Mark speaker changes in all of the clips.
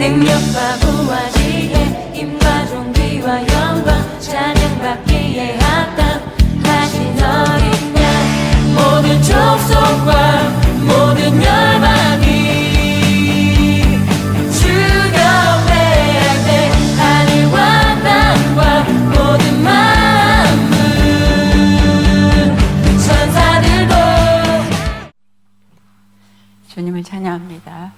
Speaker 1: 능력과 부와 지혜 힘과 존귀와 영광 찬양받기에 합당하신 어린 양 모든 족속과 모든 천사들도.
Speaker 2: 주님을 찬양합니다.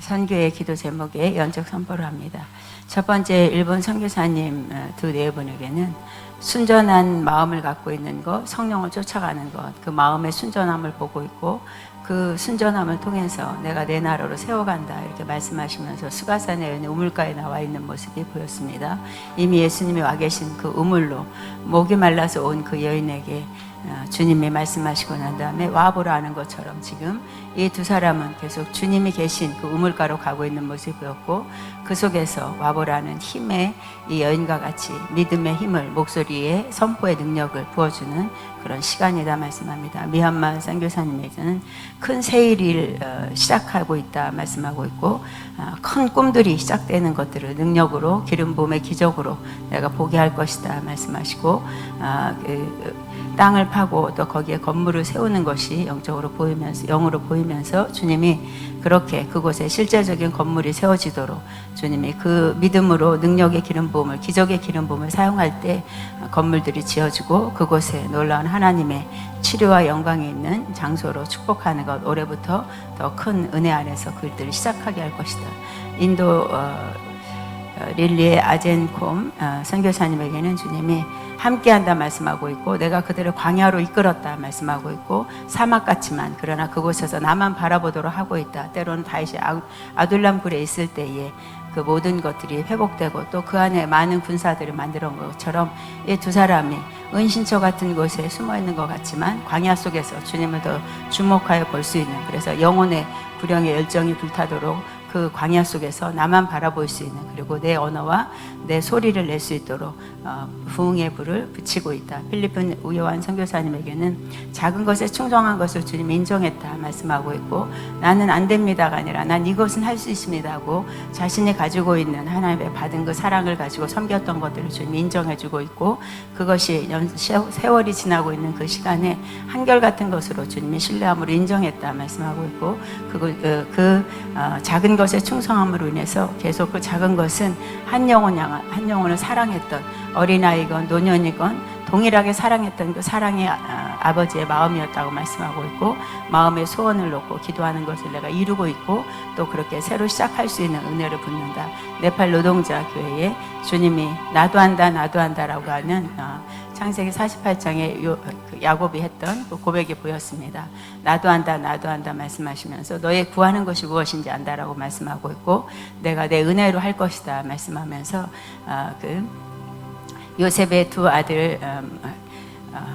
Speaker 2: 선교의 기도 제목에 연적 선포를 합니다. 첫 번째 일본 선교사님 어, 두네 분에게는 순전한 마음을 갖고 있는 것, 성령을 쫓아가는 것, 그 마음의 순전함을 보고 있고 그 순전함을 통해서 내가 내 나라로 세워간다 이렇게 말씀하시면서 수가산에 있는 우물가에 나와 있는 모습이 보였습니다. 이미 예수님이 와 계신 그 우물로 목이 말라서 온 그 여인에게 어, 주님이 말씀하시고 난 다음에 와보라 하는 것처럼 지금 이 두 사람은 계속 주님이 계신 그 우물가로 가고 있는 모습이었고 그 속에서 와보라는 힘의 이 여인과 같이 믿음의 힘을 목소리에 선포의 능력을 부어주는 그런 시간이다 말씀합니다. 미얀마 선교사님에게는 큰 세일을 어, 시작하고 있다 말씀하고 있고 어, 큰 꿈들이 시작되는 것들을 능력으로 기름 부음의 기적으로 내가 보게 할 것이다 말씀하시고 아, 그, 땅을 파고 또 거기에 건물을 세우는 것이 영적으로 보이면서 영으로 보이면서 주님이 그렇게 그곳에 실제적인 건물이 세워지도록 주님이 그 믿음으로 능력의 기름 부음을 기적의 기름 부음을 사용할 때 건물들이 지어지고 그곳에 놀라운 하나님의 치료와 영광이 있는 장소로 축복하는 것 올해부터 더 큰 은혜 안에서 그 일들을 시작하게 할 것이다. 인도 어, 어, 릴리의 아젠콤 어, 선교사님에게는 주님이 함께한다 말씀하고 있고 내가 그들을 광야로 이끌었다 말씀하고 있고 사막 같지만 그러나 그곳에서 나만 바라보도록 하고 있다. 때로는 다시 아- 아둘람 굴에 있을 때에 그 모든 것들이 회복되고 또 그 안에 많은 군사들을 만들어 온 것처럼 이 두 사람이 은신처 같은 곳에 숨어 있는 것 같지만 광야 속에서 주님을 더 주목하여 볼 수 있는 그래서 영혼의 구령의 열정이 불타도록 그 광야 속에서 나만 바라볼 수 있는 그리고 내 언어와 내 소리를 낼 수 있도록 어, 부흥의 불을 붙이고 있다. 필리핀 우요한 선교사님에게는 작은 것에 충성한 것을 주님 인정했다 말씀하고 있고 나는 안 됩니다가 아니라 난 이것은 할 수 있습니다 하고 자신이 가지고 있는 하나님의 받은 그 사랑을 가지고 섬겼던 것들을 주님 인정해주고 있고 그것이 세월이 지나고 있는 그 시간에 한결 같은 것으로 주님이 신뢰함으로 인정했다 말씀하고 있고 그거, 그, 그 어, 작은 것에 충성함으로 인해서 계속 그 작은 것은 한 영혼 향한 한 영혼을 사랑했던 어린아이건 노년이건 동일하게 사랑했던 그 사랑의 아, 아버지의 마음이었다고 말씀하고 있고 마음의 소원을 놓고 기도하는 것을 내가 이루고 있고 또 그렇게 새로 시작할 수 있는 은혜를 붙는다. 네팔 노동자 교회에 주님이 나도 한다 나도 한다라고 하는 어, 창세기 48장에 요, 그 야곱이 했던 그 고백이 보였습니다. 나도 한다, 나도 한다 말씀하시면서 너의 구하는 것이 무엇인지 안다라고 말씀하고 있고 내가 내 은혜로 할 것이다 말씀하면서 아, 그 요셉의 두 아들 음, 어,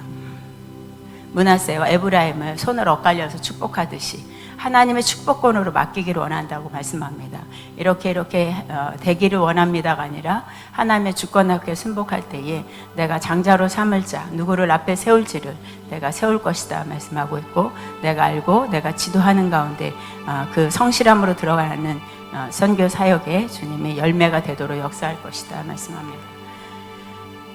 Speaker 2: 문하세와 에브라임을 손을 엇갈려서 축복하듯이 하나님의 축복권으로 맡기기를 원한다고 말씀합니다. 이렇게 이렇게 어, 되기를 원합니다가 아니라 하나님의 주권 앞에 순복할 때에 내가 장자로 삼을 자 누구를 앞에 세울지를 내가 세울 것이다 말씀하고 있고 내가 알고 내가 지도하는 가운데 어, 그 성실함으로 들어가는 어, 선교 사역에 주님의 열매가 되도록 역사할 것이다 말씀합니다.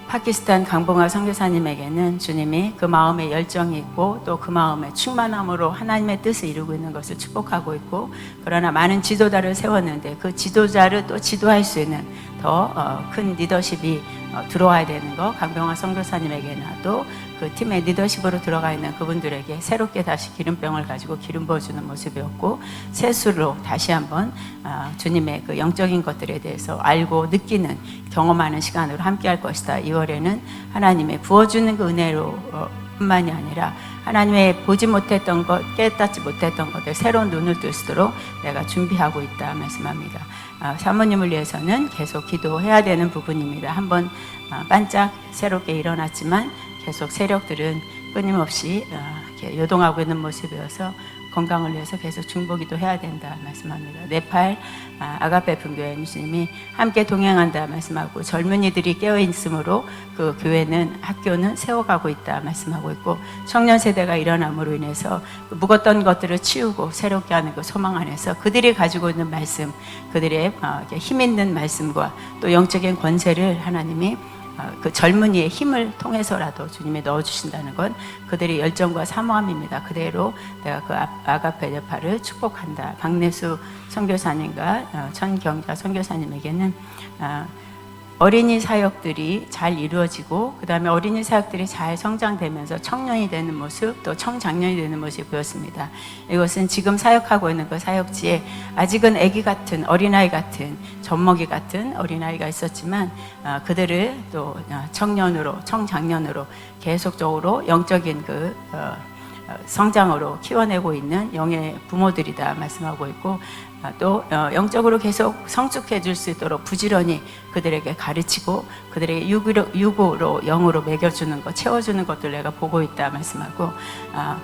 Speaker 2: 파키스탄 강봉화 선교사님에게는 주님이 그 마음에 열정이 있고 또 그 마음에 충만함으로 하나님의 뜻을 이루고 있는 것을 축복하고 있고 그러나 많은 지도자를 세웠는데 그 지도자를 또 지도할 수 있는 더 큰 리더십이 어, 들어와야 되는 거 강병화 선교사님에게나 또 그 팀의 리더십으로 들어가 있는 그분들에게 새롭게 다시 기름병을 가지고 기름 부어주는 모습이었고 세수로 다시 한번 아, 주님의 그 영적인 것들에 대해서 알고 느끼는 경험하는 시간으로 함께할 것이다. 2월에는 하나님의 부어주는 그 은혜로 어, 뿐만이 아니라 하나님의 보지 못했던 것, 깨닫지 못했던 것들 새로운 눈을 뜰수 있도록 내가 준비하고 있다 말씀합니다. 아, 사모님을 위해서는 계속 기도해야 되는 부분입니다. 한번 아, 반짝 새롭게 일어났지만 계속 세력들은 끊임없이 아, 요동하고 있는 모습이어서 건강을 위해서 계속 중보기도 해야 된다 말씀합니다. 네팔 아, 아가페 분교회 교수님이 함께 동행한다 말씀하고 젊은이들이 깨어 있으므로 그 교회는 학교는 세워가고 있다 말씀하고 있고 청년 세대가 일어남으로 인해서 그 묵었던 것들을 치우고 새롭게 하는 그 소망 안에서 그들이 가지고 있는 말씀, 그들의 어, 힘 있는 말씀과 또 영적인 권세를 하나님이 어, 그 젊은이의 힘을 통해서라도 주님이 넣어주신다는 건 그들의 열정과 사모함입니다. 그대로 내가 그 아- 아가페 네파를 축복한다. 박내수 선교사님과 어, 천경자 선교사님에게는 어, 어린이 사역들이 잘 이루어지고 그 다음에 어린이 사역들이 잘 성장되면서 청년이 되는 모습 또 청장년이 되는 모습이 보였습니다. 이것은 지금 사역하고 있는 그 사역지에 아직은 아기 같은 어린아이 같은 젖먹이 같은 어린아이가 있었지만 어, 그들을 또 어, 청년으로 청장년으로 계속적으로 영적인 그 어, 어, 성장으로 키워내고 있는 영의 부모들이다 말씀하고 있고 아, 또 어, 영적으로 계속 성숙해 줄 수 있도록 부지런히 그들에게 가르치고 그들에게 유구로, 유고로 영으로 먹여주는 것 채워주는 것들 내가 보고 있다 말씀하고 아,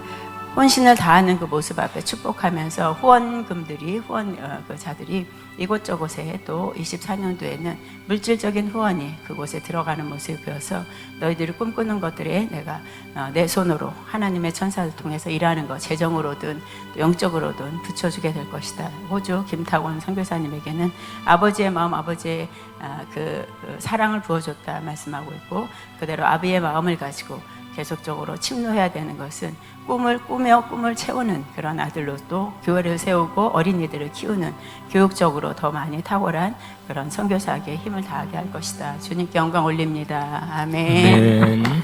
Speaker 2: 혼신을 다하는 그 모습 앞에 축복하면서 후원금들이 후원 어, 그 자들이 이곳저곳에 또 24년도에는 물질적인 후원이 그곳에 들어가는 모습이 보여서 너희들이 꿈꾸는 것들에 내가 어, 내 손으로 하나님의 천사를 통해서 일하는 것 재정으로든 또 영적으로든 붙여주게 될 것이다. 호주 김탁원 선교사님에게는 아버지의 마음 아버지의 아, 그, 그 사랑을 부어줬다 말씀하고 있고 그대로 아비의 마음을 가지고 계속적으로 침노해야 되는 것은 꿈을 꾸며 꿈을 채우는 그런 아들로 또 교회를 세우고 어린이들을 키우는 교육적으로 더 많이 탁월한 그런 선교사에게 힘을 다하게 할 것이다. 주님께 영광 올립니다. 아멘.
Speaker 3: 아멘.